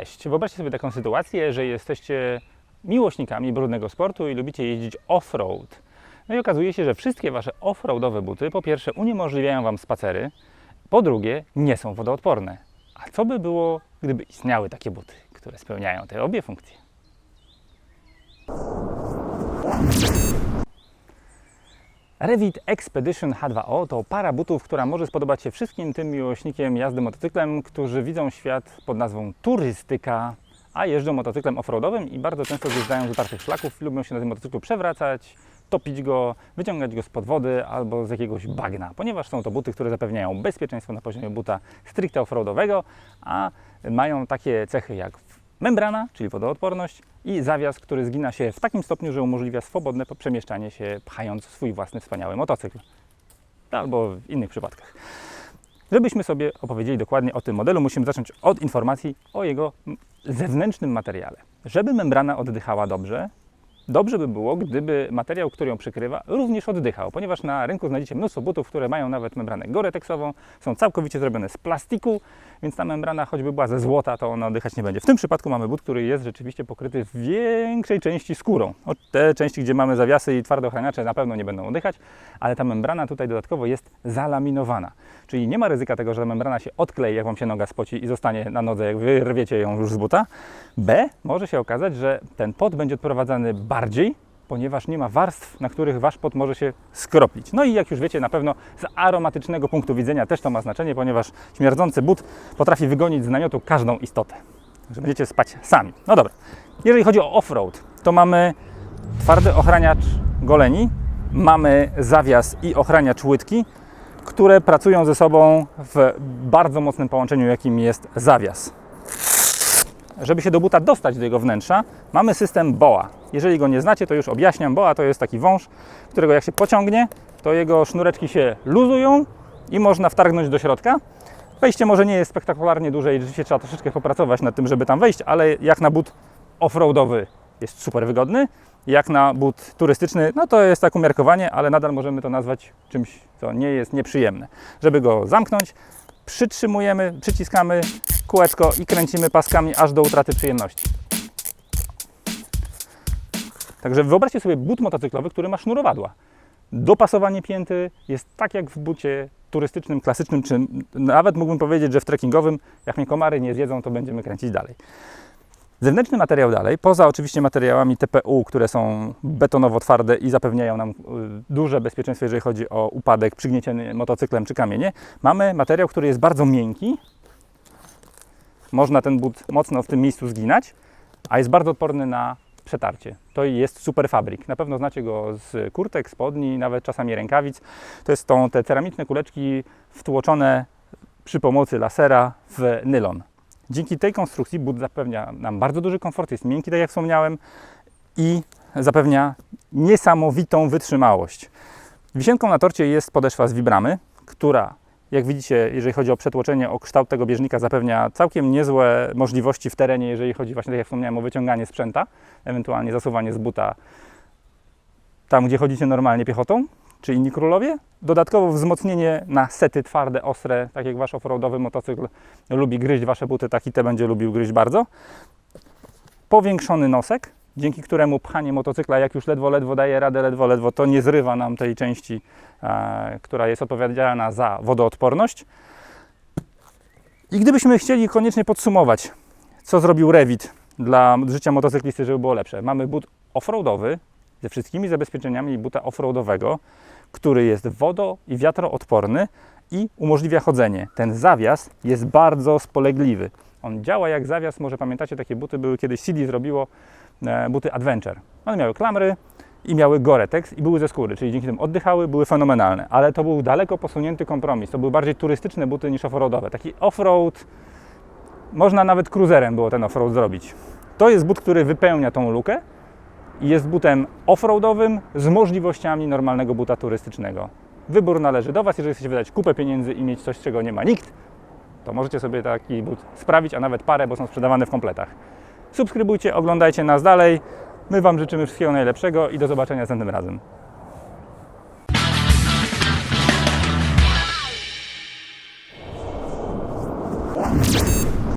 Cześć! Wyobraźcie sobie taką sytuację, że jesteście miłośnikami brudnego sportu i lubicie jeździć off-road. No i okazuje się, że wszystkie Wasze off-roadowe buty po pierwsze uniemożliwiają Wam spacery, po drugie nie są wodoodporne. A co by było, gdyby istniały takie buty, które spełniają te obie funkcje? Revit Expedition H2O to para butów, która może spodobać się wszystkim tym miłośnikiem jazdy motocyklem, którzy widzą świat pod nazwą turystyka, a jeżdżą motocyklem offroadowym i bardzo często zjeżdżają z utartych szlaków, lubią się na tym motocyklu przewracać, topić go, wyciągać go spod wody albo z jakiegoś bagna, ponieważ są to buty, które zapewniają bezpieczeństwo na poziomie buta stricte offroadowego, a mają takie cechy jak membrana, czyli wodoodporność i zawias, który zgina się w takim stopniu, że umożliwia swobodne przemieszczanie się pchając swój własny wspaniały motocykl. Albo w innych przypadkach. Żebyśmy sobie opowiedzieli dokładnie o tym modelu, musimy zacząć od informacji o jego zewnętrznym materiale. Żeby membrana oddychała dobrze, dobrze by było, gdyby materiał, który ją przykrywa, również oddychał, ponieważ na rynku znajdziecie mnóstwo butów, które mają nawet membranę goretexową, są całkowicie zrobione z plastiku, więc ta membrana, choćby była ze złota, to ona oddychać nie będzie. W tym przypadku mamy but, który jest rzeczywiście pokryty w większej części skórą. Te części, gdzie mamy zawiasy i twarde ochraniacze, na pewno nie będą oddychać, ale ta membrana tutaj dodatkowo jest zalaminowana. Czyli nie ma ryzyka tego, że membrana się odklei, jak Wam się noga spoci i zostanie na nodze, jak wyrwiecie ją już z buta. B, może się okazać, że ten pot będzie odprowadzany bardziej, ponieważ nie ma warstw, na których Wasz pot może się skroplić. No i jak już wiecie, na pewno z aromatycznego punktu widzenia też to ma znaczenie, ponieważ śmierdzący but potrafi wygonić z namiotu każdą istotę. Że będziecie spać sami. No dobra. Jeżeli chodzi o off-road, to mamy twardy ochraniacz goleni, mamy zawias i ochraniacz łydki, które pracują ze sobą w bardzo mocnym połączeniu, jakim jest zawias. Żeby się do buta dostać do jego wnętrza, mamy system BOA. Jeżeli go nie znacie, to już objaśniam. BOA to jest taki wąż, którego jak się pociągnie, to jego sznureczki się luzują i można wtargnąć do środka. Wejście może nie jest spektakularnie duże i rzeczywiście trzeba troszeczkę popracować nad tym, żeby tam wejść, ale jak na but offroadowy jest super wygodny, jak na but turystyczny, no to jest tak umiarkowanie, ale nadal możemy to nazwać czymś, co nie jest nieprzyjemne. Żeby go zamknąć, przytrzymujemy, przyciskamy kółeczko i kręcimy paskami aż do utraty przyjemności. Także wyobraźcie sobie but motocyklowy, który ma sznurowadła. Dopasowanie pięty jest tak jak w bucie turystycznym, klasycznym, czy nawet mógłbym powiedzieć, że w trekkingowym. Jak mnie komary nie zjedzą, to będziemy kręcić dalej. Zewnętrzny materiał dalej, poza oczywiście materiałami TPU, które są betonowo twarde i zapewniają nam y, duże bezpieczeństwo, jeżeli chodzi o upadek, przygniecienie motocyklem czy kamienie, mamy materiał, który jest bardzo miękki. Można ten but mocno w tym miejscu zginać, a jest bardzo odporny na przetarcie. To jest super fabryk. Na pewno znacie go z kurtek, spodni, nawet czasami rękawic. To jest te ceramiczne kuleczki wtłoczone przy pomocy lasera w nylon. Dzięki tej konstrukcji but zapewnia nam bardzo duży komfort, jest miękki, tak jak wspomniałem, i zapewnia niesamowitą wytrzymałość. Wisienką na torcie jest podeszwa z wibramy, która, jak widzicie, jeżeli chodzi o przetłoczenie, o kształt tego bieżnika, zapewnia całkiem niezłe możliwości w terenie, jeżeli chodzi właśnie, tak jak wspomniałem, o wyciąganie sprzęta, ewentualnie zasuwanie z buta tam, gdzie chodzicie normalnie piechotą, czy inni królowie. Dodatkowo wzmocnienie na sety twarde, ostre, tak jak wasz offroadowy motocykl lubi gryźć wasze buty, tak i te będzie lubił gryźć bardzo. Powiększony nosek, dzięki któremu pchanie motocykla, jak już ledwo, ledwo daje radę, ledwo, ledwo, to nie zrywa nam tej części, e, która jest odpowiedzialna za wodoodporność. I gdybyśmy chcieli koniecznie podsumować, co zrobił Revit dla życia motocyklisty, żeby było lepsze. Mamy but offroadowy ze wszystkimi zabezpieczeniami buta offroadowego, który jest wodo- i wiatroodporny i umożliwia chodzenie. Ten zawias jest bardzo spolegliwy. On działa jak zawias, może pamiętacie, takie buty były kiedyś CD zrobiło, buty Adventure. One miały klamry i miały Gore-Tex i były ze skóry, czyli dzięki tym oddychały, były fenomenalne. Ale to był daleko posunięty kompromis. To były bardziej turystyczne buty niż offroadowe. Taki offroad, można nawet cruiserem było ten offroad zrobić. To jest but, który wypełnia tą lukę i jest butem offroadowym z możliwościami normalnego buta turystycznego. Wybór należy do Was. Jeżeli chcecie wydać kupę pieniędzy i mieć coś, czego nie ma nikt, to możecie sobie taki but sprawić, a nawet parę, bo są sprzedawane w kompletach. Subskrybujcie, oglądajcie nas dalej. My Wam życzymy wszystkiego najlepszego i do zobaczenia następnym razem.